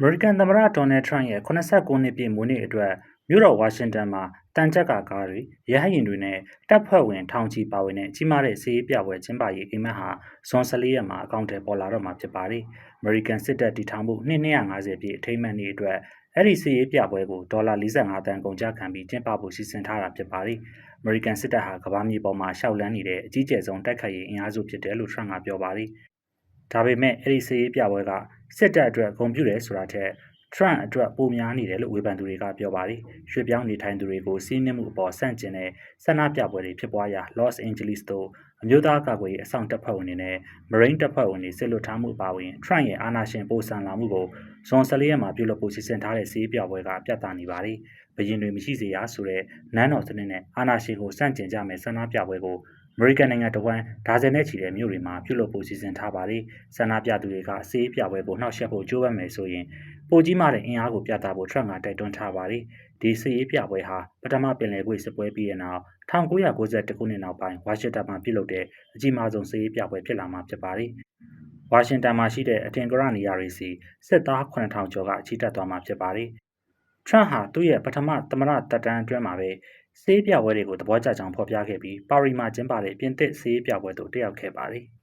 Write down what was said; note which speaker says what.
Speaker 1: အမေရိကန်သမ္မတဒေါ်နယ်ထရန့်ရဲ့89နှစ်ပြည့်မွေးနေ့အတွက်မြို့တော်ဝါရှင်တန်မှာတန်ကြပ်ကာကားတွေရဟတ်ယာဉ်တွေနဲ့တပ်ဖွဲ့ဝင်ထောင်ချီပါဝင်တဲ့ကြီးမားတဲ့စီးရေးပြပွဲကျင်းပရေးအိမ်မက်ဟာဇွန်14ရက်မှာအကောင့်ထဲပေါ်လာတော့မှာဖြစ်ပါတယ်။ American စစ်တပ်တည်ထောင်မှုနှစ်250ပြည့်အထိမ်းအမှတ်နေ့အတွက်အဲ့ဒီစီးရေးပြပွဲကိုဒေါ်လာ45တန်ကုန်ကျခံပြီးကျင်းပဖို့စီစဉ်ထားတာဖြစ်ပါတယ်။ American စစ်တပ်ဟာကမ္ဘာမြေပေါ်မှာရှောက်လန်းနေတဲ့အကြီးကျယ်ဆုံးတိုက်ခိုက်ရေးအင်အားစုဖြစ်တယ်လို့ထရန့်ကပြောပါတယ်။ဒါပေမဲ့အဲ့ဒီစီးရေးပြပွဲက စစ်တပ်အတွက်ဂုဏ်ပြုတယ်ဆိုတာထက်ထရန့်အတွက်ပိုများနေတယ်လို့ဝေဖန်သူတွေကပြောပါတယ်။ရွှေပြောင်းနေထိုင်သူတွေကိုစီးနှင်းမှုအပေါ်ဆန့်ကျင်တဲ့ဆန္ဒပြပွဲတွေဖြစ်ပွားရာ Los Angeles သို့အမျိုးသားကာကွယ်ရေးအဆောင်တပ်ဖွဲ့ဝင်တွေနဲ့ Marine တပ်ဖွဲ့ဝင်တွေစစ်လွတ်ထားမှုအပါအဝင်ထရန့်ရဲ့အာဏာရှင်ပိုဆန်လာမှုကိုဇွန်14ရက်မှာပြုလုပ်ဖို့စီစဉ်ထားတဲ့စီးပြပွဲကပြသနေပါတယ်။ဘရင်တွေမရှိစေရဆိုတဲ့နန်းတော်စနစ်နဲ့အာဏာရှင်ကိုဆန့်ကျင်ကြမယ်ဆန္ဒပြပွဲကိုအ မေရိကန်နိုင်ငံတဝန်းဒါဇင်နဲ့ချီတဲ့မြို့တွေမှာပြုလုပ်ဖို့စီစဉ်ထားပါတယ်။ဆန္ဒပြသူတွေကစေးပြပွဲကိုနှောက်ယှက်ဖို့ကြိုးပမ်းမယ်ဆိုရင်ပိုကြီးမားတဲ့အင်အားကိုပြသဖို့ထရန့်ကတိုက်တွန်းထားပါတယ်။ဒီစေးပြပွဲဟာပထမပင်လယ်ကွေ့စစ်ပွဲပြီးတဲ့နောက်1992ခုနှစ်နောက်ပိုင်းဝါရှင်တန်မှာပြုလုပ်တဲ့အကြီးမားဆုံးစေးပြပွဲဖြစ်လာမှာဖြစ်ပါတယ်။ဝါရှင်တန်မှာရှိတဲ့အထင်ကရနေရာတွေစီစစ်သား9000ကျော်ကချီတက်သွားမှာဖြစ်ပါတယ်။ထရန့်ဟာသူ့ရဲ့ပထမသမရတက်တန်းအတွင်းမှာပဲ စေးပြပွဲတွေကိုသဘောကျကြောင်းဖော်ပြခဲ့ပြီးပါရီမှာကျင်းပတဲ့ပြင်သစ်စေးပြပွဲသို့တက်ရောက်ခဲ့ပါတယ်။